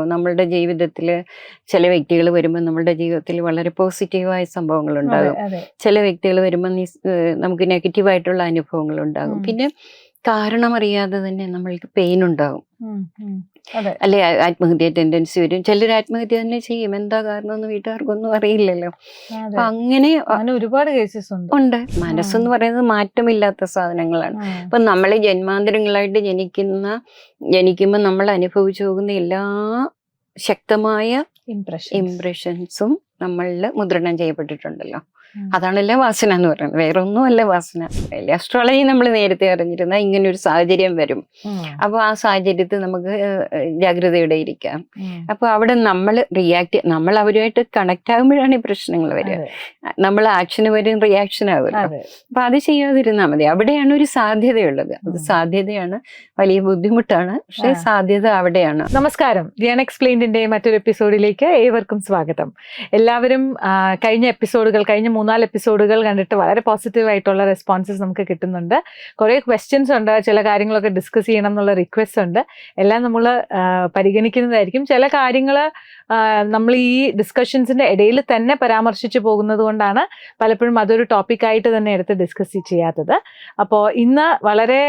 പറയാറുണ്ടല്ലോ നമ്മളുടെ ജീവിതത്തിൽ ചില വ്യക്തികൾ വരുമ്പോൾ നമ്മളുടെ ജീവിതത്തിൽ വളരെ പോസിറ്റീവായ സംഭവങ്ങൾ ഉണ്ടാകും. ചില വ്യക്തികൾ വരുമ്പോൾ നമുക്ക് നെഗറ്റീവായിട്ടുള്ള അനുഭവങ്ങൾ ഉണ്ടാകും. പിന്നെ കാരണമറിയാതെ തന്നെ നമ്മൾക്ക് പെയിൻ ഉണ്ടാകും അല്ലെ ആത്മഹത്യ ടെൻഡൻസി വരും. ചിലർ ആത്മഹത്യ തന്നെ ചെയ്യും. എന്താ കാരണം എന്ന് വീട്ടുകാർക്കൊന്നും അറിയില്ലല്ലോ. അപ്പൊ അങ്ങനെ ഒരുപാട് കേസസ് ഉണ്ട്. ഉണ്ട്. മനസ്സെന്ന് പറയുന്നത് മാറ്റമില്ലാത്ത സാധനങ്ങളാണ്. അപ്പൊ നമ്മൾ ജന്മാന്തരങ്ങളായിട്ട് ജനിക്കുന്ന ജനിക്കുമ്പോൾ നമ്മൾ അനുഭവിച്ചു പോകുന്ന എല്ലാ ശക്തമായ ഇംപ്രഷൻ ഇംപ്രഷൻസും നമ്മളിൽ മുദ്രണം ചെയ്യപ്പെട്ടിട്ടുണ്ടല്ലോ. അതാണല്ലേ വാസന എന്ന് പറയുന്നത്. വേറെ ഒന്നുമല്ല വാസന അസ്ട്രോളജി നമ്മൾ നേരത്തെ അറിഞ്ഞിരുന്ന ഇങ്ങനെ ഒരു സാഹചര്യം വരും. അപ്പൊ ആ സാഹചര്യത്തിൽ നമുക്ക് ജാഗ്രതയോടെ ഇരിക്കാം. അപ്പൊ അവിടെ നമ്മൾ റിയാക്ട് നമ്മൾ അവരുമായിട്ട് കണക്ട് ആകുമ്പോഴാണ് ഈ പ്രശ്നങ്ങൾ വരിക. നമ്മൾ ആക്ഷന് വരും റിയാക്ഷൻ ആകുമല്ലോ. അപ്പൊ അത് ചെയ്യാതിരുന്നാൽ മതി. അവിടെയാണ് ഒരു സാധ്യതയുള്ളത്. അത് സാധ്യതയാണ്. വലിയ ബുദ്ധിമുട്ടാണ്. പക്ഷെ സാധ്യത അവിടെയാണ്. നമസ്കാരം. ധ്യാൻ എക്സ്പ്ലെയിൻഡിന്റെ മറ്റൊരു എപ്പിസോഡിലേക്ക് ഏവർക്കും സ്വാഗതം. എല്ലാവരും കഴിഞ്ഞ എപ്പിസോഡുകൾ കഴിഞ്ഞ മൂന്നാൽ എപ്പിസോഡുകൾ കണ്ടിട്ട് വളരെ പോസിറ്റീവ് ആയിട്ടുള്ള റെസ്പോൺസസ് നമുക്ക് കിട്ടുന്നുണ്ട്. കുറേ ക്വസ്റ്റ്യൻസ് ഉണ്ട് ചില കാര്യങ്ങളൊക്കെ ഡിസ്കസ് ചെയ്യണം എന്നുള്ള റിക്വസ്റ്റ് ഉണ്ട്. എല്ലാം നമ്മൾ പരിഗണിക്കുന്നതായിരിക്കും. ചില കാര്യങ്ങൾ നമ്മൾ ഈ ഡിസ്കഷൻസിന്റെ ഇടയിൽ തന്നെ പരാമർശിച്ചു പോകുന്നത് കൊണ്ടാണ് പലപ്പോഴും അതൊരു ടോപ്പിക്കായിട്ട് തന്നെ എടുത്ത് ഡിസ്കസ് ചെയ്യാത്തത്. അപ്പോൾ ഇന്ന് വളരെ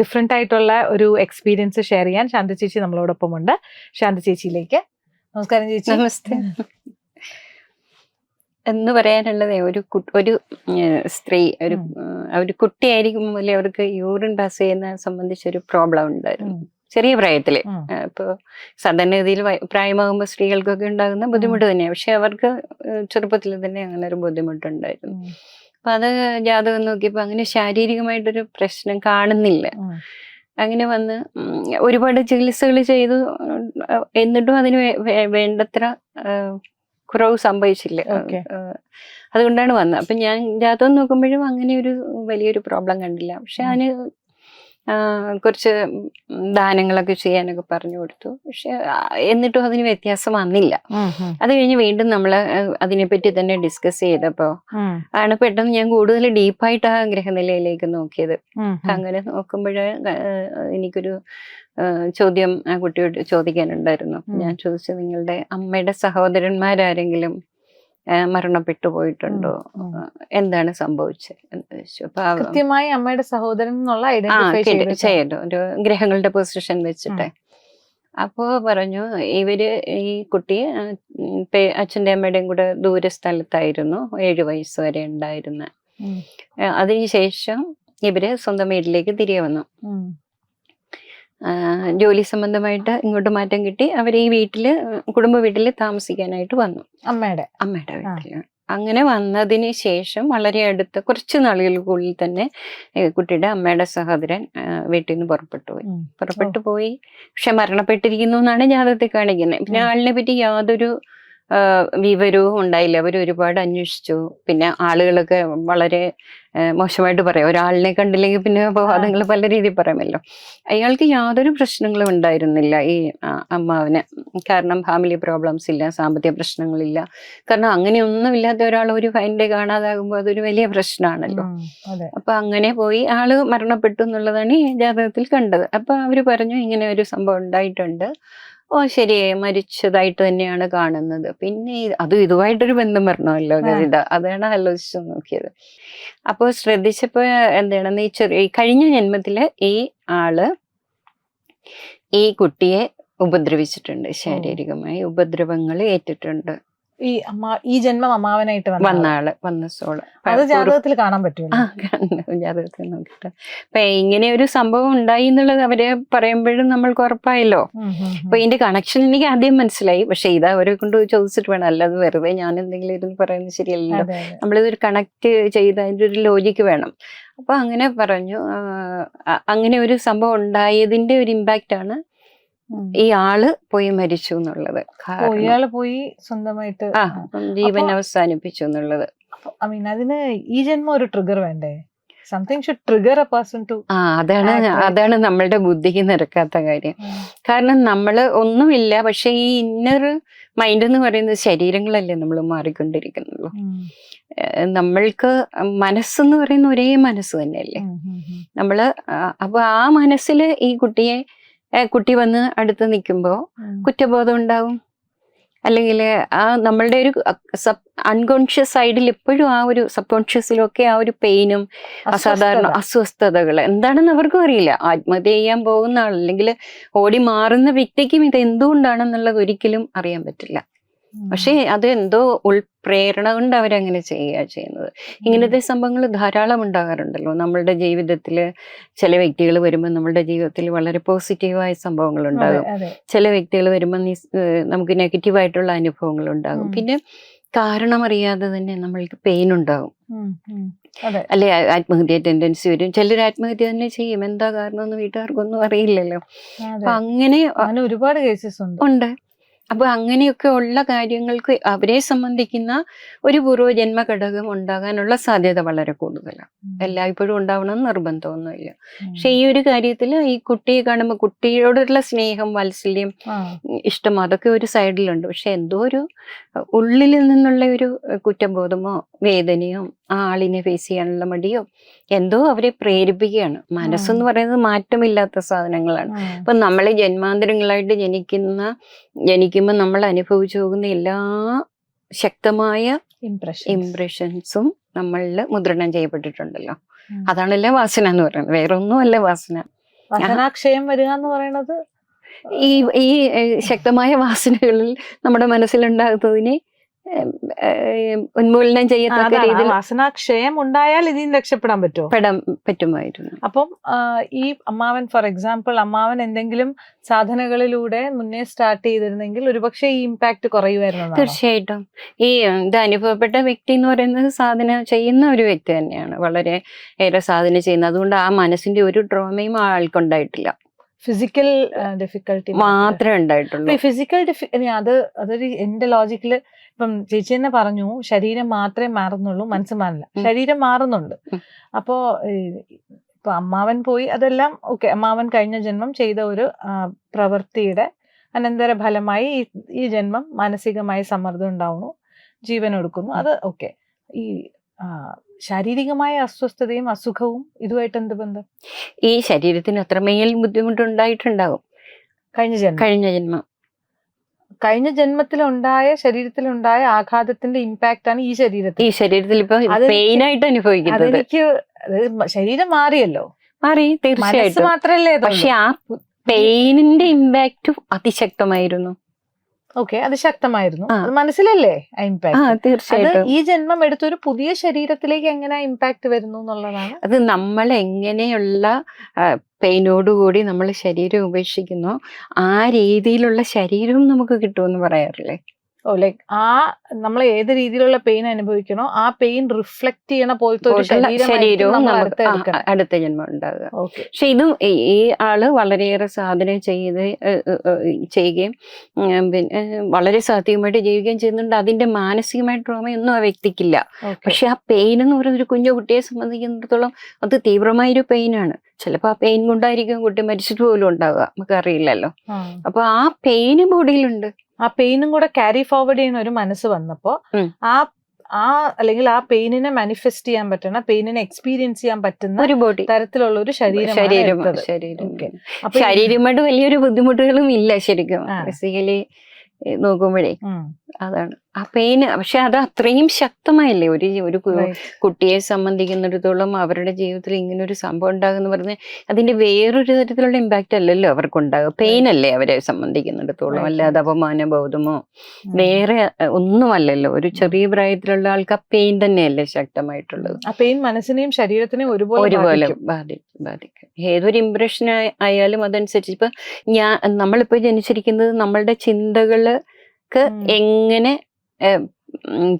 ഡിഫറെന്റ് ആയിട്ടുള്ള ഒരു എക്സ്പീരിയൻസ് ഷെയർ ചെയ്യാൻ ശാന്ത ചേച്ചി നമ്മളോടൊപ്പമുണ്ട്. ശാന്ത ചേച്ചിയിലേക്ക്. നമസ്കാരം ചേച്ചി. നമസ്തേ. എന്ന് പറയാനുള്ളത് ഒരു ഒരു സ്ത്രീ ഒരു ഒരു കുട്ടിയായിരിക്കും മുതലേ അവർക്ക് യൂറിൻ പാസ് ചെയ്യുന്ന സംബന്ധിച്ച് ഒരു പ്രോബ്ലം ഉണ്ടായിരുന്നു. ചെറിയ പ്രായത്തിൽ. ഇപ്പൊ സാധാരണഗതിയിൽ പ്രായമാകുമ്പോൾ സ്ത്രീകൾക്കൊക്കെ ഉണ്ടാകുന്ന ബുദ്ധിമുട്ട് തന്നെയാണ് പക്ഷെ അവർക്ക് ചെറുപ്പത്തിൽ തന്നെ അങ്ങനെ ഒരു ബുദ്ധിമുട്ടുണ്ടായിരുന്നു. അപ്പൊ അത് ജാതകം നോക്കിയപ്പോ അങ്ങനെ ശാരീരികമായിട്ടൊരു പ്രശ്നം കാണുന്നില്ല. അങ്ങനെ വന്ന് ഒരുപാട് ചികിത്സകൾ ചെയ്തു. എന്നിട്ടും അതിന് വേണ്ടത്ര കുറവ് സംഭവിച്ചില്ല? അതുകൊണ്ടാണ് വന്നത്. അപ്പൊ ഞാൻ ജാതകം നോക്കുമ്പോഴും അങ്ങനെ ഒരു വലിയൊരു പ്രോബ്ലം കണ്ടില്ല. പക്ഷെ അതിന് കുറച്ച് ദാനങ്ങളൊക്കെ ചെയ്യാനൊക്കെ പറഞ്ഞു കൊടുത്തു. പക്ഷെ എന്നിട്ടും അതിന് വ്യത്യാസം വന്നില്ല. അത് കഴിഞ്ഞ് വീണ്ടും നമ്മൾ അതിനെപ്പറ്റി തന്നെ ഡിസ്കസ് ചെയ്തപ്പോ. ആണ് പെട്ടെന്ന് ഞാൻ കൂടുതൽ ഡീപ്പായിട്ട് ആ ഗ്രഹനിലയിലേക്ക് നോക്കിയത്. അങ്ങനെ നോക്കുമ്പോൾ എനിക്കൊരു ചോദ്യം ആ കുട്ടിയോട് ചോദിക്കാനുണ്ടായിരുന്നു. ഞാൻ ചോദിച്ചു നിങ്ങളുടെ അമ്മയുടെ സഹോദരന്മാരാരെങ്കിലും മരണപ്പെട്ടു പോയിട്ടുണ്ടോ? എന്താണ് സംഭവിച്ചത്? എന്ന് ചോദിച്ചു. അപ്പൊ കൃത്യമായി അമ്മയുടെ സഹോദരൻ എന്നുള്ള ചെയ്തു. ഒരു ഗ്രഹങ്ങളുടെ പൊസിഷൻ വെച്ചിട്ട്. അപ്പോ പറഞ്ഞു ഇവർ ഈ കുട്ടി അച്ഛന്റെ അച്ഛന്റെ അമ്മയുടെയും കൂടെ ദൂര സ്ഥലത്തായിരുന്നു ഏഴു വയസ്സ് വരെ ഉണ്ടായിരുന്ന. അതിനുശേഷം ഇവർ സ്വന്തം വീട്ടിലേക്ക് തിരികെ വന്നു. ജോലി സംബന്ധമായിട്ട് ഇങ്ങോട്ട് മാറ്റം കിട്ടി. അവർ ഈ വീട്ടിൽ കുടുംബ വീട്ടിൽ താമസിക്കാനായിട്ട് വന്നു. അമ്മയുടെ. അമ്മയുടെ വീട്ടിൽ. അങ്ങനെ വന്നതിന് ശേഷം വളരെ അടുത്ത കുറച്ച് നാളുകൾക്കുള്ളിൽ തന്നെ കുട്ടിയുടെ അമ്മയുടെ സഹോദരൻ വീട്ടിൽ നിന്ന് പുറപ്പെട്ടു പോയി. പുറപ്പെട്ടു പോയി. പക്ഷെ മരണപ്പെട്ടിരിക്കുന്നു എന്നാണ് ജാതകത്തിൽ കാണിക്കുന്നത്. പിന്നെ. ആളിനെ പറ്റി യാതൊരു വിവരവും ഉണ്ടായില്ല. അവർ ഒരുപാട് അന്വേഷിച്ചു. പിന്നെ ആളുകളൊക്കെ വളരെ മോശമായിട്ട് പറയാം. ഒരാളിനെ കണ്ടില്ലെങ്കിൽ പിന്നെ അപവാദങ്ങൾ പല രീതിയിൽ പറയാമല്ലോ. അയാൾക്ക് യാതൊരു പ്രശ്നങ്ങളും ഉണ്ടായിരുന്നില്ല ഈ അമ്മാവിന്. കാരണം ഫാമിലി പ്രോബ്ലംസ് ഇല്ല സാമ്പത്തിക പ്രശ്നങ്ങളില്ല. കാരണം അങ്ങനെയൊന്നും ഇല്ലാത്ത ഒരാൾ ഒരു ഫൈൻഡേ കാണാതാകുമ്പോൾ അതൊരു വലിയ പ്രശ്നമാണല്ലോ. അപ്പൊ അങ്ങനെ പോയി ആൾ മരണപ്പെട്ടു എന്നുള്ളതാണ് ഈ ജാതകത്തിൽ കണ്ടത്. അപ്പൊ അവർ പറഞ്ഞു ഇങ്ങനെ ഒരു സംഭവം ഉണ്ടായിട്ടുണ്ട്. ഓ ശരി. മരിച്ചതായിട്ട് തന്നെയാണ് കാണുന്നത്. പിന്നെ അതും ഇതുമായിട്ടൊരു ബന്ധം പറഞ്ഞല്ലോ ഗരിത അതാണ് ആലോചിച്ചു നോക്കിയത്. അപ്പോൾ ശ്രദ്ധിച്ചപ്പോൾ എന്താണെന്ന് ഈ ചെറിയ കഴിഞ്ഞ ജന്മത്തിൽ ഈ ആൾ ഈ കുട്ടിയെ ഉപദ്രവിച്ചിട്ടുണ്ട്. ശാരീരികമായി ഉപദ്രവങ്ങൾ ഏറ്റിട്ടുണ്ട്. ഈ അമ്മ ഈ ജന്മം അമ്മാവനായിട്ട് വന്ന ആൾ. വന്ന സോൾ. അത് ജാതകത്തിൽ കാണാൻ പറ്റുമോ? ജാതകത്തിൽ നോക്കിട്ട് അപ്പൊ ഇങ്ങനെ ഒരു സംഭവം ഉണ്ടായി എന്നുള്ളത് അവർ പറയുമ്പോഴും നമ്മൾക്ക് ഉറപ്പായല്ലോ. അപ്പൊ ഇതിന്റെ കണക്ഷൻ എനിക്ക് ആദ്യം മനസ്സിലായി. പക്ഷെ ഇത് അവരെ കൊണ്ട് ചോദിച്ചിട്ട് വേണം. അല്ലാതെ വെറുതെ ഞാൻ എന്തെങ്കിലും ഇരുന്ന് പറയുന്നത് ശരിയല്ലല്ലോ. നമ്മളിതൊരു കണക്ട് ചെയ്ത് അതിന്റെ ഒരു ലോജിക്ക് വേണം. അപ്പൊ അങ്ങനെ പറഞ്ഞു. അങ്ങനെ ഒരു സംഭവം ഉണ്ടായതിന്റെ ഒരു ഇമ്പാക്റ്റ് ആണ്. ഈ ആൾ പോയി മരിച്ചു എന്നുള്ളത് ഇയാൾ പോയി സ്വന്തമായിട്ട്. ആ ജീവൻ അവസാനിപ്പിച്ചു എന്നുള്ളത്. ഐ മീൻ അതിന് ഈ ജന്മം ഒരു ട്രിഗർ വേണ്ടേ? Something should trigger a person to ആ അതാണ് അതാണ് നമ്മളുടെ ബുദ്ധിക്ക് നിരക്കാത്ത കാര്യം. കാരണം നമ്മൾ ഒന്നുമില്ല പക്ഷെ ഈ ഇന്നർ മൈൻഡ് എന്ന് പറയുന്നത് ശരീരങ്ങളല്ലേ നമ്മൾ മാറിക്കൊണ്ടിരിക്കുന്നുള്ളൂ നമ്മൾക്ക് മനസ്സെന്ന് പറയുന്ന ഒരേ മനസ്സ് തന്നെയല്ലേ. നമ്മൾ അപ്പോൾ അപ്പൊ ആ മനസ്സിൽ ഈ കുട്ടിയെ കുട്ടി വന്ന് അടുത്ത് നിൽക്കുമ്പോൾ കുറ്റബോധം ഉണ്ടാവും? അല്ലെങ്കിൽ ആ നമ്മളുടെ ഒരു സബ് അൺകോൺഷ്യസ് സൈഡിൽ എപ്പോഴും ആ ഒരു സബ് കോൺഷ്യസിലൊക്കെ ആ ഒരു പെയിനും അസാധാരണ അസ്വസ്ഥതകൾ എന്താണെന്ന് അവർക്കും അറിയില്ല. ആത്മഹത്യ ചെയ്യാൻ പോകുന്ന ആൾ അല്ലെങ്കിൽ ഓടി മാറുന്ന വ്യക്തിക്കും ഇത് എന്തുകൊണ്ടാണെന്നുള്ളത് ഒരിക്കലും അറിയാൻ പറ്റില്ല. പക്ഷേ അത് എന്തോ ഉൾപ്രേരണ കൊണ്ട് അവരങ്ങനെ ചെയ്യുക ചെയ്യുന്നത്. ഇങ്ങനത്തെ സംഭവങ്ങൾ ധാരാളം ഉണ്ടാകാറുണ്ടല്ലോ. നമ്മളുടെ ജീവിതത്തിൽ ചില വ്യക്തികൾ വരുമ്പോൾ നമ്മളുടെ ജീവിതത്തിൽ വളരെ പോസിറ്റീവായ സംഭവങ്ങൾ ഉണ്ടാകും. ചില വ്യക്തികൾ വരുമ്പോൾ നമുക്ക് നെഗറ്റീവ് നമുക്ക് നെഗറ്റീവായിട്ടുള്ള അനുഭവങ്ങൾ ഉണ്ടാകും. പിന്നെ കാരണം അറിയാതെ തന്നെ നമ്മൾക്ക് പെയിൻ ഉണ്ടാകും. അല്ലെ ആത്മഹത്യ ടെൻഡൻസി വരും. ചിലർ ആത്മഹത്യ തന്നെ ചെയ്യും. എന്താ കാരണം എന്ന് വീട്ടുകാർക്കൊന്നും അറിയില്ലല്ലോ. അപ്പൊ അങ്ങനെ അങ്ങനെ ഒരുപാട് കേസസ് ഉണ്ട്. അപ്പൊ അങ്ങനെയൊക്കെ ഉള്ള കാര്യങ്ങൾക്ക് അവരെ സംബന്ധിക്കുന്ന ഒരു പൂർവജന്മ ഘടകം ഉണ്ടാകാനുള്ള സാധ്യത വളരെ കൂടുതലാണ് എല്ലായ്പ്പോഴും ഉണ്ടാവണമെന്ന് നിർബന്ധമൊന്നുമില്ല. പക്ഷെ ഈ ഒരു കാര്യത്തിൽ ഈ കുട്ടിയെ കാണുമ്പോൾ കുട്ടിയോടുള്ള സ്നേഹം വാത്സല്യം ഇഷ്ടം അതൊക്കെ ഒരു സൈഡിലുണ്ട്. പക്ഷെ എന്തോ ഒരു ഉള്ളിൽ നിന്നുള്ള ഒരു കുറ്റബോധമോ വേദനയോ ആ ആളിനെ ഫേസ് ചെയ്യാനുള്ള മടിയോ? എന്തോ അവരെ പ്രേരിപ്പിക്കുകയാണ്. മനസ്സെന്ന് പറയുന്നത് മാറ്റമില്ലാത്ത സാധനങ്ങളാണ്. അപ്പൊ നമ്മൾ ജന്മാന്തരങ്ങളായിട്ട് ജനിക്കുന്ന ജനിക്കുമ്പോൾ നമ്മൾ അനുഭവിച്ചു പോകുന്ന എല്ലാ ശക്തമായ ഇംപ്രഷൻ ഇംപ്രഷൻസും നമ്മളിൽ മുദ്രണം ചെയ്യപ്പെട്ടിട്ടുണ്ടല്ലോ. അതാണല്ലേ വാസന എന്ന് പറയുന്നത്. വേറെ ഒന്നുമല്ല വാസന വാസനാക്ഷയം വരിക എന്ന് പറയുന്നത് ഈ ഈ ശക്തമായ വാസനകളിൽ നമ്മുടെ മനസ്സിലുണ്ടാകുന്നതിനെ ഉന്മൂലനം ചെയ്യത്തക്ക രീതിയിൽ വാസനാക്ഷയം ഉണ്ടായാൽ ഇതിൽ നിന്ന് രക്ഷപ്പെടാൻ പറ്റുമോ? പെടാൻ പറ്റുമായിരുന്നു. അപ്പം ഈ അമ്മാവൻ ഫോർ എക്സാമ്പിൾ അമ്മാവൻ എന്തെങ്കിലും സാധനകളിലൂടെ മുന്നേ സ്റ്റാർട്ട് ചെയ്തിരുന്നെങ്കിൽ ഒരുപക്ഷെ ഈ ഇമ്പാക്ട് കുറയുമായിരുന്നു തീർച്ചയായിട്ടും. ഈ ഇത് അനുഭവപ്പെട്ട വ്യക്തി എന്ന് പറയുന്നത് സാധന ചെയ്യുന്ന ഒരു വ്യക്തി തന്നെയാണ്. വളരെ ഏറെ സാധന ചെയ്യുന്നത് അതുകൊണ്ട് ആ മനസ്സിന്റെ ഒരു ഡ്രോമയും ആൾക്കുണ്ടായിട്ടില്ല ഫിസിക്കൽ ഡിഫിക്കൽട്ടി മാത്രമേ ഉണ്ടായിട്ടുള്ളൂ. ഫിസിക്കൽ അത് അതൊരു എന്റെ ലോജിക്കിൽ ഇപ്പം ചേച്ചി തന്നെ പറഞ്ഞു ശരീരം മാത്രമേ മാറുന്നുള്ളൂ. മനസ്സ് മാറില്ല. ശരീരം മാറുന്നുണ്ട്. അപ്പോ ഇപ്പൊ അമ്മാവൻ പോയി. അതെല്ലാം ഓക്കെ അമ്മാവൻ കഴിഞ്ഞ ജന്മം ചെയ്ത ഒരു പ്രവൃത്തിയുടെ അനന്തര ഫലമായി ഈ ജന്മം മാനസികമായി സമ്മർദ്ദം ഉണ്ടാവുന്നു ജീവൻ എടുക്കുന്നു അത് ഓക്കെ. ഈ ശാരീരികമായ അസ്വസ്ഥതയും അസുഖവും ഇതുമായിട്ട് എന്ത് ബന്ധം? ഈ ശരീരത്തിന് അത്രമേൽ ബുദ്ധിമുട്ടുണ്ടായിട്ടുണ്ടാകും കഴിഞ്ഞ ജന്മം. കഴിഞ്ഞ ജന്മം. കഴിഞ്ഞ ജന്മത്തിലുണ്ടായ ശരീരത്തിലുണ്ടായ ആഘാതത്തിന്റെ ഇമ്പാക്റ്റ് ആണ് ഈ ശരീരത്തിൽ. ഈ ശരീരത്തിൽ ഇപ്പൊ പെയിൻ ആയിട്ട് അനുഭവിക്കുന്നത്. അതെനിക്ക് അത് ശരീരം മാറിയല്ലോ. മാറി തീർച്ചയായിട്ടും. മാത്രല്ലേ പക്ഷെ ആ പെയിനിന്റെ ഇമ്പാക്റ്റും അതിശക്തമായിരുന്നു. ഓക്കെ അത് ശക്തമായിരുന്നു. അത് മനസ്സിലല്ലേ തീർച്ചയായിട്ടും. ഈ ജന്മം എടുത്ത ഒരു പുതിയ ശരീരത്തിലേക്ക് എങ്ങനെ ഇമ്പാക്ട് വരുന്നു എന്നുള്ളതാണ്. അത് നമ്മൾ എങ്ങനെയുള്ള പെയിനോടുകൂടി നമ്മൾ ശരീരം ഉപേക്ഷിക്കുന്നു ആ രീതിയിലുള്ള ശരീരവും നമുക്ക് കിട്ടുമെന്ന് പറയാറില്ലേ? ഓ ലൈക്ക് ആ നമ്മൾ ഏത് രീതിയിലുള്ള പെയിൻ അനുഭവിക്കണോ ആ പെയിൻ റിഫ്ലക്ട് ചെയ്യണ പോലത്തെ ഒരു ശരീരവും അടുത്ത് ജന്മം ഉണ്ടാകുക ഓക്കെ പക്ഷെ ഇതും ഈ- ആൾ വളരെയേറെ സാധന ചെയ്ത് ചെയ്യുകയും പിന്നെ വളരെ സാത്വികമായിട്ട് ജീവിക്കുകയും ചെയ്യുന്നുണ്ട്. അതിന്റെ മാനസികമായ ട്രോമയൊന്നും ആ വ്യക്തിക്കില്ല. പക്ഷെ ആ പെയിൻ എന്ന് പറയുന്ന ഒരു കുഞ്ഞു കുട്ടിയെ സംബന്ധിക്കുന്നിടത്തോളം അത് തീവ്രമായൊരു പെയിനാണ് ചിലപ്പോൾ ആ പെയിൻ കൊണ്ടായിരിക്കും കുട്ടി മരിച്ചിട്ട് പോലും ഉണ്ടാവുക. നമുക്ക് അറിയില്ലല്ലോ അപ്പൊ ആ പെയിന് ബോഡിയിലുണ്ട് ആ പെയിനും കൂടെ ക്യാരി ഫോർവേഡ് ചെയ്യുന്ന ഒരു മനസ്സ് വന്നപ്പോ ആ ആ അല്ലെങ്കിൽ ആ പെയിനിനെ മാനിഫെസ്റ്റ് ചെയ്യാൻ പറ്റുന്ന പെയിനിനെ എക്സ്പീരിയൻസ് ചെയ്യാൻ പറ്റുന്ന ഒരു ബോഡി തരത്തിലുള്ള ഒരു ശരീരം ശരീരമായിട്ട് വലിയൊരു ബുദ്ധിമുട്ടുകളും ഇല്ല ശരിക്കും. നോക്കുമ്പോഴേ. അതാണ്. ആ പെയിന് പക്ഷെ അത് അത്രയും ശക്തമായില്ലേ? ഒരു ഒരു കുട്ടിയെ സംബന്ധിക്കുന്നിടത്തോളം അവരുടെ ജീവിതത്തിൽ ഇങ്ങനെ ഒരു സംഭവം ഉണ്ടാകുന്ന പറഞ്ഞാൽ അതിന്റെ വേറൊരു തരത്തിലുള്ള ഇമ്പാക്റ്റ് അല്ലല്ലോ അവർക്ക് ഉണ്ടാകുക പെയിൻ അല്ലേ അവരെ സംബന്ധിക്കുന്നിടത്തോളം. അല്ലാതെ അപമാന ബോധമോ വേറെ ഒന്നുമല്ലല്ലോ. ഒരു ചെറിയ പ്രായത്തിലുള്ള ആൾക്ക് ആ പെയിൻ തന്നെയല്ലേ ശക്തമായിട്ടുള്ളത്. ആ പെയിൻ മനസ്സിനെയും ശരീരത്തിനെയും ഒരുപോലെ ഒരുപോലെ ബാധിക്കും. ബാധിക്കും ഏതൊരു ഇംപ്രഷൻ ആയാലും അതനുസരിച്ച് ഇപ്പൊ ഞാൻ നമ്മളിപ്പോ ജനിച്ചിരിക്കുന്നത് നമ്മളുടെ ചിന്തകൾ. എങ്ങനെ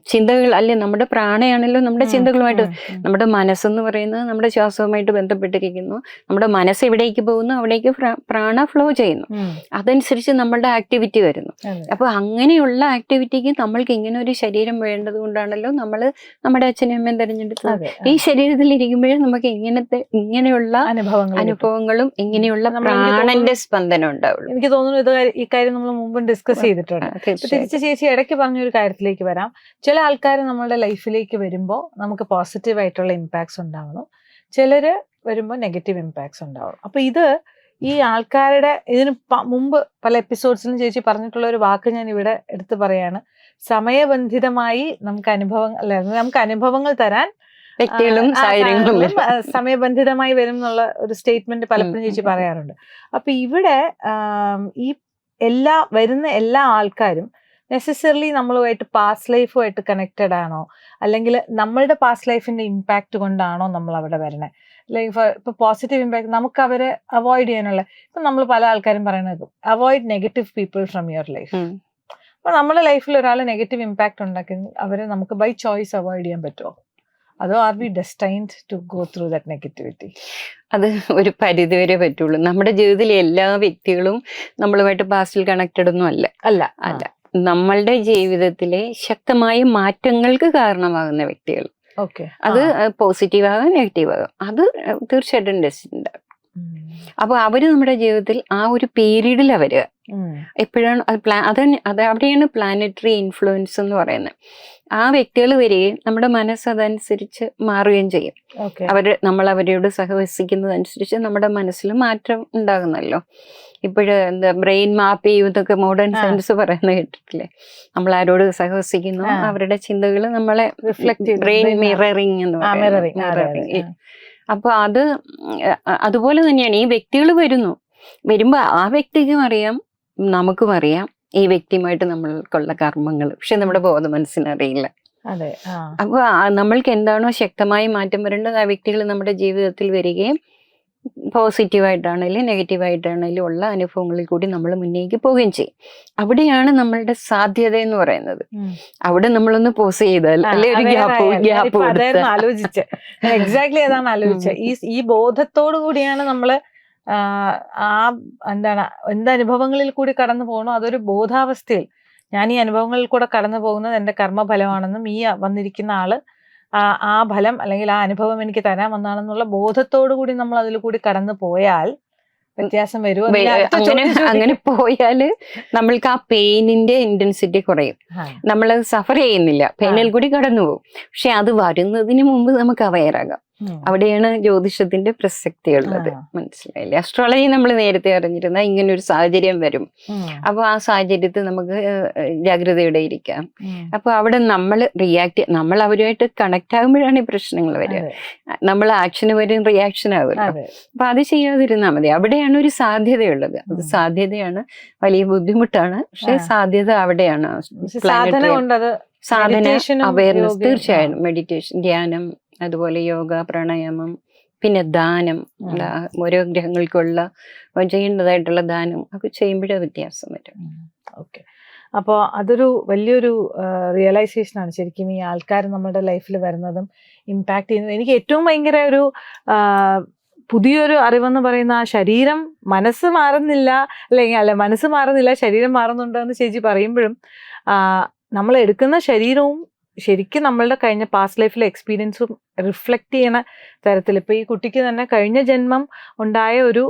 ചിന്തകൾ അല്ലെ നമ്മുടെ പ്രാണയാണല്ലോ നമ്മുടെ ചിന്തകളുമായിട്ട്. നമ്മുടെ മനസ്സെന്ന് പറയുന്നത് നമ്മുടെ ശ്വാസവുമായിട്ട് ബന്ധപ്പെട്ടിരിക്കുന്നു. നമ്മുടെ മനസ്സ് എവിടേക്ക് പോകുന്നു? അവിടേക്ക് പ്ര- പ്രാണ ഫ്ലോ ചെയ്യുന്നു. അതനുസരിച്ച് നമ്മളുടെ ആക്ടിവിറ്റി വരുന്നു. അപ്പോൾ അപ്പൊ അങ്ങനെയുള്ള ആക്ടിവിറ്റിക്ക് നമ്മൾക്ക് ഇങ്ങനെ ഒരു ശരീരം വേണ്ടത് കൊണ്ടാണല്ലോ നമ്മൾ നമ്മുടെ അച്ഛനും അമ്മയും തിരഞ്ഞെടുത്തത്. ഈ ശരീരത്തിൽ ഇരിക്കുമ്പോഴേ നമുക്ക് ഇങ്ങനത്തെ ഇങ്ങനെയുള്ള അനുഭവങ്ങളും ഇങ്ങനെയുള്ള പ്രാണന്റെ സ്പന്ദനം ഉണ്ടാവുള്ളൂ. എനിക്ക് തോന്നുന്നു ഇത് ഇക്കാര്യം കാര്യം നമ്മൾ മുമ്പ് ഡിസ്കസ് ചെയ്തിട്ടുണ്ട്. തിരിച്ച് ചേച്ചി ഇടയ്ക്ക് പറഞ്ഞ ഒരു കാര്യത്തിലേക്ക് വരാം. ചില ആൾക്കാർ നമ്മളുടെ ലൈഫിലേക്ക് വരുമ്പോൾ നമുക്ക് പോസിറ്റീവ് ആയിട്ടുള്ള ഇമ്പാക്ട്സ് ഉണ്ടാവണം. ചിലർ വരുമ്പോൾ നെഗറ്റീവ് ഇമ്പാക്ട്സ് ഉണ്ടാവണം. അപ്പോൾ ഇത് ഈ ആൾക്കാരുടെ ഇതിന് മുമ്പ് പല എപ്പിസോഡ്സിലും ചേച്ചി പറഞ്ഞിട്ടുള്ള ഒരു വാക്ക് ഞാൻ ഇവിടെ എടുത്തു പറയാണ്. സമയബന്ധിതമായി നമുക്ക് അനുഭവം അല്ല നമുക്ക് അനുഭവങ്ങൾ തരാൻ വ്യക്തികളും സാഹചര്യങ്ങളും സമയബന്ധിതമായി വരും എന്നുള്ള ഒരു സ്റ്റേറ്റ്മെന്റ് പലപ്പോഴും ചേച്ചി. പറയാറുണ്ട്. അപ്പൊ ഇവിടെ ഈ എല്ലാ വരുന്ന എല്ലാ ആൾക്കാരും നെസസറിലി നമ്മളുമായിട്ട് പാസ്റ്റ് ലൈഫുമായിട്ട് കണക്റ്റഡ് ആണോ? അല്ലെങ്കിൽ നമ്മളുടെ പാസ്റ്റ് ലൈഫിന്റെ ഇമ്പാക്ട് കൊണ്ടാണോ നമ്മൾ അവിടെ വരണേ? ലൈക്ക് ഇപ്പോൾ പോസിറ്റീവ് ഇമ്പാക്ട് നമുക്ക് അവരെ അവോയ്ഡ് ചെയ്യാനുള്ള ഇപ്പം നമ്മൾ പല ആൾക്കാരും പറയുന്നത് avoid negative people from your life അപ്പോൾ അപ്പൊ നമ്മുടെ ലൈഫിൽ ഒരാൾ നെഗറ്റീവ് ഇമ്പാക്ട് ഉണ്ടാക്കി അവരെ നമുക്ക് ബൈ ചോയ്സ് അവോയ്ഡ് ചെയ്യാൻ പറ്റുമോ? അതോ are be destined to go through that negativity അത് ഒരു പരിധി വരെ പറ്റുള്ളൂ. നമ്മുടെ ജീവിതത്തിലെ എല്ലാ വ്യക്തികളും നമ്മളുമായിട്ട് പാസ്റ്റിൽ കണക്റ്റഡ് ഒന്നും അല്ല. അല്ല. അല്ല. നമ്മളുടെ ജീവിതത്തിലെ ശക്തമായ മാറ്റങ്ങൾക്ക് കാരണമാകുന്ന വ്യക്തികൾ. ഓക്കെ. അത് പോസിറ്റീവ് ആകാം നെഗറ്റീവ് ആകാം അത് തീർച്ചയായിട്ടും ഡെസ്റ്റിന്റെ അപ്പൊ അവർ നമ്മുടെ ജീവിതത്തിൽ ആ ഒരു പീരീഡിൽ അവർ എപ്പോഴാണ് അത് പ്ലാ അത് അത് അവിടെയാണ് പ്ലാനറ്ററി ഇൻഫ്ലുവൻസ് എന്ന് പറയുന്നത്. ആ വ്യക്തികൾ വരികയും നമ്മുടെ മനസ്സ് അതനുസരിച്ച് മാറുകയും ചെയ്യും. അവർ അവർ നമ്മൾ അവരോട് സഹവസിക്കുന്നതനുസരിച്ച് നമ്മുടെ മനസ്സിൽ മാറ്റം ഉണ്ടാകുന്നല്ലോ. ഇപ്പോഴ് എന്താ ബ്രെയിൻ മാപ്പ് ചെയ്യുന്നതൊക്കെ മോഡേൺ. സയൻസ് പറയുന്നത് കേട്ടിട്ടില്ലേ? നമ്മൾ ആരോട് സഹവസിക്കുന്നു അവരുടെ ചിന്തകൾ നമ്മളെ റിഫ്ലക്ട് ബ്രെയിൻ മിററിങ് എന്ന് പറയുന്നത്. അപ്പൊ അത് അതുപോലെ തന്നെയാണ് ഈ വ്യക്തികൾ വരുന്നു. വരുമ്പോ ആ വ്യക്തിക്കും അറിയാം നമുക്കും അറിയാം. ഈ വ്യക്തിയുമായിട്ട് നമ്മൾക്കുള്ള കർമ്മങ്ങൾ. പക്ഷെ നമ്മുടെ ബോധ മനസ്സിനറിയില്ല. അതെ അപ്പോൾ അപ്പൊ നമ്മൾക്ക് എന്താണോ ശക്തമായി മാറ്റം വരേണ്ടത് ആ വ്യക്തികൾ നമ്മുടെ ജീവിതത്തിൽ വരികയും പോസിറ്റീവായിട്ടാണെങ്കിലും നെഗറ്റീവായിട്ടാണെങ്കിലും ഉള്ള അനുഭവങ്ങളിൽ കൂടി നമ്മൾ മുന്നേക്ക് പോവുകയും ചെയ്യും. അവിടെയാണ് നമ്മളുടെ സാധ്യത എന്ന് പറയുന്നത്. അവിടെ നമ്മളൊന്ന് പോസ് ചെയ്താൽ എക്സാക്ട് അല്ലെ ഒരു ഗ്യാപ്പ് ഗ്യാപ്പ് ആലോചിച്ചെ. എക്സാക്ട്ലി അതാണ് ആലോചിച്ചത് ഈ ഈ ബോധത്തോടു കൂടിയാണ് നമ്മൾ ആ, എന്താണ് എന്ത് അനുഭവങ്ങളിൽ കൂടി കടന്നു പോകണോ അതൊരു ബോധാവസ്ഥയിൽ. ഞാൻ ഈ അനുഭവങ്ങളിൽ കൂടെ കടന്നു പോകുന്നത് എന്റെ കർമ്മഫലമാണെന്നും ഈ വന്നിരിക്കുന്ന ആൾ ആ ഫലം അല്ലെങ്കിൽ ആ അനുഭവം എനിക്ക് തരാൻ വന്നാണെന്നുള്ള ബോധത്തോടു കൂടി നമ്മൾ അതിൽ കൂടി കടന്നു പോയാൽ വ്യത്യാസം വരുമോ വേ- എന്ന് അടുത്ത അങ്ങനെ അങ്ങനെ പോയാൽ നമ്മൾക്ക് ആ പെയിനിന്റെ ഇന്റൻസിറ്റി കുറയും. നമ്മൾ സഫർ ചെയ്യുന്നില്ല. പെയിനിൽ കൂടി കടന്നു പോകും. പക്ഷെ അത് വരുന്നതിന് മുമ്പ് നമുക്ക് അവയറാകാം. അവിടെയാണ് ജ്യോതിഷത്തിന്റെ പ്രസക്തി ഉള്ളത്. മനസ്സിലായില്ലേ? അസ്ട്രോളജി നമ്മൾ നേരത്തെ അറിഞ്ഞിരുന്ന ഇങ്ങനെ ഒരു സാഹചര്യം വരും. അപ്പോൾ അപ്പൊ ആ സാഹചര്യത്തിൽ നമുക്ക് ജാഗ്രതയോടെ ഇരിക്കാം. അപ്പോൾ അപ്പൊ അവിടെ നമ്മൾ റിയാക്ട് നമ്മൾ അവരുമായിട്ട് കണക്ട് ആകുമ്പോഴാണ് ഈ പ്രശ്നങ്ങൾ വരിക. നമ്മൾ ആക്ഷന് വരും റിയാക്ഷൻ ആവുക അപ്പൊ അത് ചെയ്യാതിരുന്നാൽ മതി. അവിടെയാണ് ഒരു സാധ്യതയുള്ളത്. അത് സാധ്യതയാണ്. വലിയ ബുദ്ധിമുട്ടാണ്. പക്ഷെ സാധ്യത അവിടെയാണ്. സാധന അവയർനെസ് തീർച്ചയായും. മെഡിറ്റേഷൻ ധ്യാനം അതുപോലെ യോഗ പ്രാണായാമം പിന്നെ ദാനം ഓരോ ഗ്രഹങ്ങൾക്കുള്ള ചെയ്യേണ്ടതായിട്ടുള്ള ദാനം ഒക്കെ ചെയ്യുമ്പോഴേ വ്യത്യാസം വരും. ഓക്കെ. അപ്പോൾ അതൊരു വലിയൊരു റിയലൈസേഷൻ ആണ് ശരിക്കും ഈ ആൾക്കാർ നമ്മുടെ ലൈഫിൽ വരുന്നതും ഇമ്പാക്ട് ചെയ്യുന്നതും. എനിക്ക് ഏറ്റവും ഭയങ്കര ഒരു പുതിയൊരു അറിവെന്ന് പറയുന്ന ആ ശരീരം മനസ്സ് മാറുന്നില്ല അല്ലെങ്കിൽ അല്ല മനസ്സ് മാറുന്നില്ല ശരീരം മാറുന്നുണ്ടോ എന്ന് ചേച്ചി പറയുമ്പോഴും നമ്മൾ എടുക്കുന്ന ശരീരവും ശരിക്കും നമ്മളുടെ കഴിഞ്ഞ പാസ്റ്റ് ലൈഫിലെ എക്സ്പീരിയൻസും റിഫ്ലക്റ്റ് ചെയ്യണ തരത്തിൽ. ഇപ്പോൾ ഈ കുട്ടിക്ക് തന്നെ കഴിഞ്ഞ ജന്മം ഉണ്ടായ ഒരു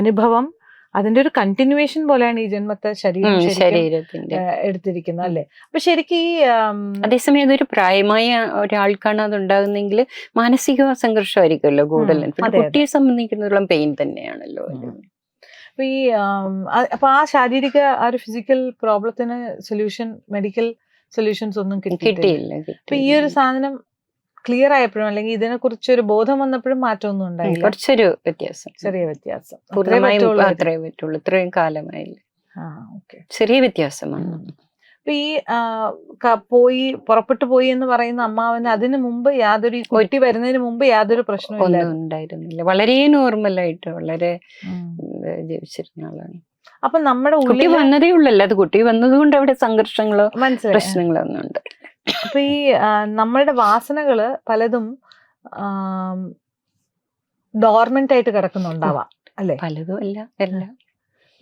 അനുഭവം അതിന്റെ ഒരു കണ്ടിന്യൂവേഷൻ പോലെയാണ് ഈ ജന്മത്തെ ശരീരം ശരീരത്തിന്റെ എടുത്തിരിക്കുന്നത് അല്ലേ? അപ്പൊ ശരിക്കും ഈ അതേസമയം അതൊരു പ്രായമായ ഒരാൾക്കാണ് അത് ഉണ്ടാകുന്നെങ്കിൽ മാനസിക സംഘർഷമായിരിക്കുമല്ലോ കൂടുതലും. കുട്ടിയെ സംബന്ധിക്കുന്നിടത്തോളം പെയിൻ തന്നെയാണല്ലോ. അപ്പൊ ഈ അപ്പൊ ആ ശാരീരിക ആ ഒരു ഫിസിക്കൽ പ്രോബ്ലത്തിന് സൊല്യൂഷൻ മെഡിക്കൽ സൊല്യൂഷൻസ് ഒന്നും കിട്ടിയിട്ടില്ല. കിട്ടിയില്ല അപ്പൊ ഈ ഒരു സാധനം ക്ലിയർ ആയപ്പോഴും അല്ലെങ്കിൽ ഇതിനെ കുറിച്ച് ഒരു ബോധം വന്നപ്പോഴും മാറ്റമൊന്നും ഉം, ഉണ്ടായില്ല കുറച്ചൊരു വ്യത്യാസം. ചെറിയ വ്യത്യാസം. അത്രേ പറ്റുള്ളൂ ഇത്രയും കാലമായില്ല? ചെറിയ വ്യത്യാസം വന്നു. അപ്പൊ ഈ പോയി പുറപ്പെട്ടു പോയി എന്ന് പറയുന്ന അമ്മാവന് അതിനു മുമ്പ് യാതൊരു കൊറ്റി കുട്ടി വരുന്നതിന് മുമ്പ് യാതൊരു പ്രശ്നവും ഉണ്ടായിരുന്നില്ല. വളരെ നോർമലായിട്ട് വളരെ ജീവിച്ചിരുന്ന ആളാണ്. അപ്പൊ നമ്മുടെ കുട്ടി ഉള്ളിൽ വന്നതേ ഉള്ളല്ലോ അത് കുട്ടി വന്നതുകൊണ്ട് അവിടെ സംഘർഷങ്ങളോ പ്രശ്നങ്ങളോ ഒന്നും ഉണ്ട് അപ്പൊ ഈ നമ്മളുടെ വാസനകൾ പലതും ഡോർമെന്റ് ആയിട്ട് കിടക്കുന്നുണ്ടാവാം അല്ലെ? പലതും അല്ല എല്ലാം.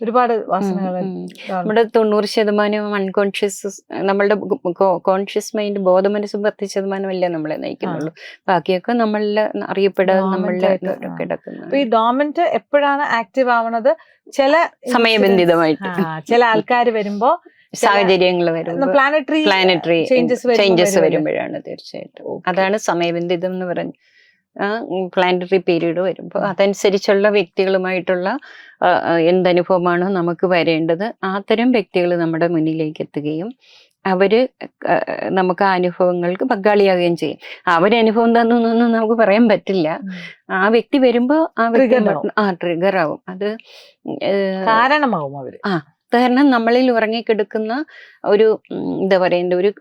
ഒരുപാട് വാസനകൾ. നമ്മുടെ തൊണ്ണൂറ് ശതമാനം അൺകോൺഷ്യസ് നമ്മളുടെ കോൺഷ്യസ് മൈൻഡ് ബോധ മനസ്സ് പത്ത് ശതമാനമല്ലേ നമ്മളെ നയിക്കുന്നുള്ളൂ. ബാക്കിയൊക്കെ നമ്മളിൽ അറിയപ്പെടാതെ നമ്മളിലെ നമ്മളിൽ ആയിട്ട്, ആ. കിടക്കുന്നു ഈ ഡോർമെന്റ് എപ്പോഴാണ് ആക്റ്റീവ് ആവണത്? ചില സമയബന്ധിതമായിട്ട്. ചില ആൾക്കാർ വരുമ്പോ സാഹചര്യങ്ങൾ വരുമ്പോൾ പ്ലാനറ്ററി പ്ലാനറ്ററി ചേഞ്ചസ് വരുമ്പോഴാണ് തീർച്ചയായിട്ടും. അതാണ് സമയബന്ധിതം എന്ന് പറഞ്ഞ് പ്ലാനറ്ററി പീരീഡ് വരുമ്പോൾ അതനുസരിച്ചുള്ള വ്യക്തികളുമായിട്ടുള്ള എന്തനുഭവമാണ് ആ, നമുക്ക് വരേണ്ടത് അത്തരം വ്യക്തികൾ നമ്മുടെ മുന്നിലേക്ക് എത്തുകയും അവർ നമുക്ക് ആ അനുഭവങ്ങൾക്ക് പങ്കാളിയാവുകയും ചെയ്യും. അവരനുഭവം തന്നൊന്നും നമുക്ക് പറയാൻ പറ്റില്ല. ആ വ്യക്തി വരുമ്പോൾ ആ വ്യക്തി ആ ട്രിഗർ ആവും. അത് കാരണമാവും കാരണമാവും അവർ. കാരണം നമ്മളിൽ ഉറങ്ങിക്കിടക്കുന്ന ഒരു എന്താ പറയണ്ട ഒരു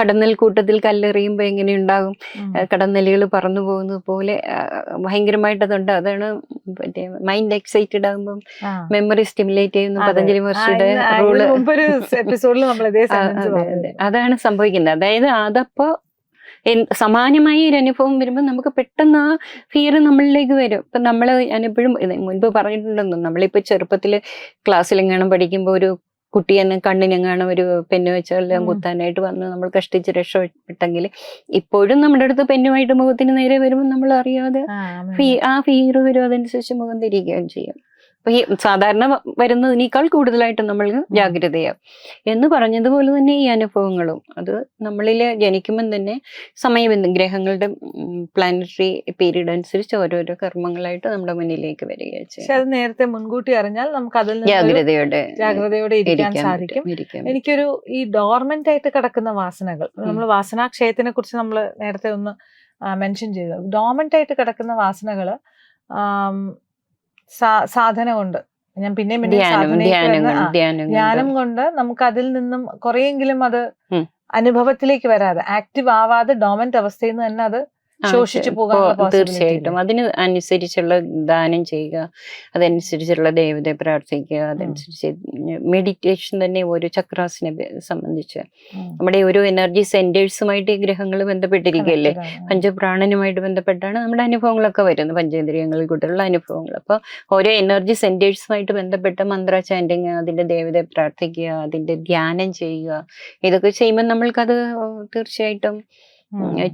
കടന്നൽ കൂട്ടത്തിൽ കല്ലെറിയുമ്പോ എങ്ങനെ ഉണ്ടാകും കടന്നലുകൾ പറന്നു പോകുന്നത് പോലെ ഭയങ്കരമായിട്ട് അതുണ്ട് അതാണ് മറ്റേ മൈൻഡ് എക്സൈറ്റഡ് ആകുമ്പോൾ മെമ്മറി സ്റ്റിമുലേറ്റ് ചെയ്യുന്ന. പതഞ്ജലി മഹർഷിയുടെ റൂൾ. അതാണ് സംഭവിക്കുന്നത്. അതായത് അതപ്പോ സമാനമായ ഒരു അനുഭവം വരുമ്പോൾ നമുക്ക് പെട്ടെന്ന് ആ ഫിയർ നമ്മളിലേക്ക് വരും. ഇപ്പം നമ്മൾ ഞാൻ എപ്പോഴും മുൻപ് പറഞ്ഞിട്ടുണ്ടെന്നും നമ്മളിപ്പോൾ ചെറുപ്പത്തിൽ ക്ലാസ്സിലെങ്ങാനും പഠിക്കുമ്പോൾ ഒരു കുട്ടി തന്നെ കണ്ണിനെങ്ങാനും ഒരു പെണ്ണ് വെച്ചെല്ലാം. കുത്താനായിട്ട് വന്ന് നമ്മൾ കഷ്ടിച്ച് രക്ഷപ്പെട്ടെങ്കിൽ ഇപ്പോഴും നമ്മുടെ അടുത്ത് പെണ്ണുമായിട്ട് മുഖത്തിന് നേരെ വരുമ്പോൾ നമ്മൾ അറിയാതെ ആ, ഫീർ വരും. അതനുസരിച്ച് മുഖം തിരിക്കുകയും ചെയ്യും. ഈ സാധാരണ വരുന്നതിനേക്കാൾ കൂടുതലായിട്ട് നമ്മൾ ജാഗ്രതയാവും എന്ന് പറഞ്ഞതുപോലെ തന്നെ ഈ അനുഭവങ്ങളും അത് നമ്മളിൽ ജനിക്കുമ്പം തന്നെ സമയബന്ധം ഗ്രഹങ്ങളുടെ പ്ലാനറ്ററി പീരീഡ് അനുസരിച്ച് ഓരോരോ കർമ്മങ്ങളായിട്ട് നമ്മുടെ മുന്നിലേക്ക് വരികയാണ് പക്ഷെ അത് നേരത്തെ മുൻകൂട്ടി അറിഞ്ഞാൽ നമുക്ക് അതിൽ ജാഗ്രതയോടെ ജാഗ്രതയോടെ ഇരിക്കാൻ സാധിക്കും. എനിക്കൊരു ഈ ഡോർമെന്റ് ആയിട്ട് കിടക്കുന്ന വാസനകൾ നമ്മൾ വാസനാക്ഷയത്തിനെ കുറിച്ച് നമ്മൾ നേരത്തെ ഒന്ന് മെൻഷൻ ചെയ്തു. ഡോർമെന്റ് ആയിട്ട് കിടക്കുന്ന വാസനകൾ സാധന കൊണ്ട് ഞാൻ പിന്നെയും പിന്നെയും ധ്യാനം കൊണ്ട് നമുക്ക് അതിൽ നിന്നും കുറെയെങ്കിലും അത്. അനുഭവത്തിലേക്ക് വരാതെ ആക്റ്റീവ് ആവാതെ ഡോമന്റ് അവസ്ഥയിൽ നിന്ന് തന്നെ അത് ശോഷിച്ചു പോകാൻ തീർച്ചയായിട്ടും. അതിന് അനുസരിച്ചുള്ള ദാനം ചെയ്യുക അതനുസരിച്ചുള്ള ദൈവത്തെ പ്രാർത്ഥിക്കുക അതനുസരിച്ച് മെഡിറ്റേഷൻ തന്നെ ഓരോ ചക്രാസിനെ സംബന്ധിച്ച്. നമ്മുടെ ഓരോ എനർജി സെന്റേഴ്സുമായിട്ട് ഈ ഗ്രഹങ്ങൾ ബന്ധപ്പെട്ടിരിക്കുകയല്ലേ. പഞ്ചപ്രാണനുമായിട്ട് ബന്ധപ്പെട്ടാണ് നമ്മുടെ അനുഭവങ്ങളൊക്കെ വരുന്നത് പഞ്ചേന്ദ്രിയങ്ങളിൽ കൂട്ടുള്ള അനുഭവങ്ങൾ. അപ്പോൾ ഓരോ എനർജി സെന്റേഴ്സുമായിട്ട് ബന്ധപ്പെട്ട മന്ത്ര ചാൻഡിങ് അതിന്റെ ദേവതയെ പ്രാർത്ഥിക്കുക അതിന്റെ ധ്യാനം ചെയ്യുക ഇതൊക്കെ ചെയ്യുമ്പോൾ നമ്മൾക്കത് തീർച്ചയായിട്ടും.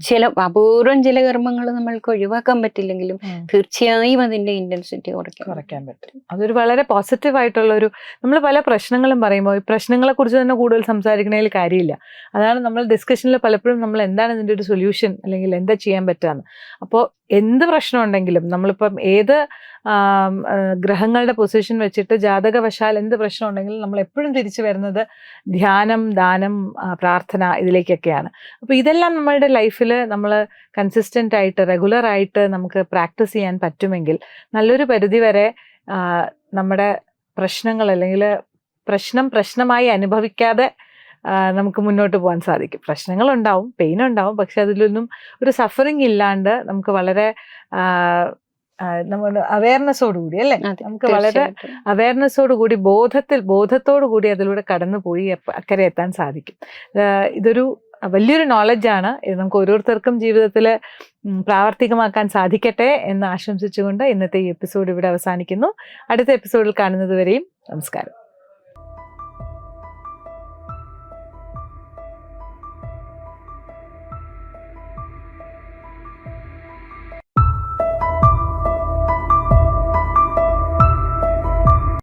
ചില അപൂർവം ചില കർമ്മങ്ങൾ നമ്മൾക്ക് ഒഴിവാക്കാൻ പറ്റില്ലെങ്കിലും തീർച്ചയായും അതിന്റെ ഇന്റൻസിറ്റി കുറയ്ക്കാൻ കുറയ്ക്കാൻ പറ്റും. അതൊരു വളരെ പോസിറ്റീവ് ആയിട്ടുള്ള ഒരു നമ്മൾ പല പ്രശ്നങ്ങളും പറയുമ്പോൾ ഈ പ്രശ്നങ്ങളെ കുറിച്ച് തന്നെ കൂടുതൽ സംസാരിക്കണതിൽ കാര്യമില്ല. അതാണ് നമ്മൾ ഡിസ്കഷനിൽ പലപ്പോഴും നമ്മൾ എന്താണ് ഇതിന്റെ ഒരു സൊല്യൂഷൻ അല്ലെങ്കിൽ എന്താ ചെയ്യാൻ പറ്റുക അപ്പോൾ എന്ത് പ്രശ്നം ഉണ്ടെങ്കിലും നമ്മളിപ്പം ഏത് ഗ്രഹങ്ങളുടെ പൊസിഷൻ വെച്ചിട്ട് ജാതകവശാൽ എന്ത് പ്രശ്നം ഉണ്ടെങ്കിലും നമ്മൾ എപ്പോഴും തിരിച്ചു വരുന്നത് ധ്യാനം ദാനം പ്രാർത്ഥന ഇതിലേക്കൊക്കെയാണ്. അപ്പോൾ ഇതെല്ലാം നമ്മളുടെ ലൈഫിൽ നമ്മൾ കൺസിസ്റ്റന്റ് ആയിട്ട് റെഗുലർ ആയിട്ട് നമുക്ക് പ്രാക്ടീസ് ചെയ്യാൻ പറ്റുമെങ്കിൽ നല്ലൊരു പരിധി വരെ നമ്മുടെ പ്രശ്നങ്ങൾ അല്ലെങ്കിൽ പ്രശ്നം പ്രശ്നമായി അനുഭവിക്കാതെ നമുക്ക് മുന്നോട്ട് പോകാൻ സാധിക്കും. പ്രശ്നങ്ങളുണ്ടാവും പെയിൻ ഉണ്ടാവും പക്ഷെ അതിലൊന്നും ഒരു സഫറിങ് ഇല്ലാണ്ട് നമുക്ക് വളരെ നമ്മൾ അവയർനെസ്സോടുകൂടി അല്ലേ? അതെ, നമുക്ക് വളരെ. അവയർനെസ്സോട് കൂടി ബോധത്തിൽ ബോധത്തോടു കൂടി അതിലൂടെ കടന്നു പോയി അക്കരെ എത്താൻ സാധിക്കും. ഇതൊരു വലിയൊരു നോളജാണ് ഇത് നമുക്ക് ഓരോരുത്തർക്കും ജീവിതത്തിൽ പ്രാവർത്തികമാക്കാൻ സാധിക്കട്ടെ എന്ന് ആശംസിച്ചുകൊണ്ട് ഇന്നത്തെ ഈ എപ്പിസോഡ് ഇവിടെ അവസാനിക്കുന്നു. അടുത്ത എപ്പിസോഡിൽ കാണുന്നത് വരെയും നമസ്കാരം.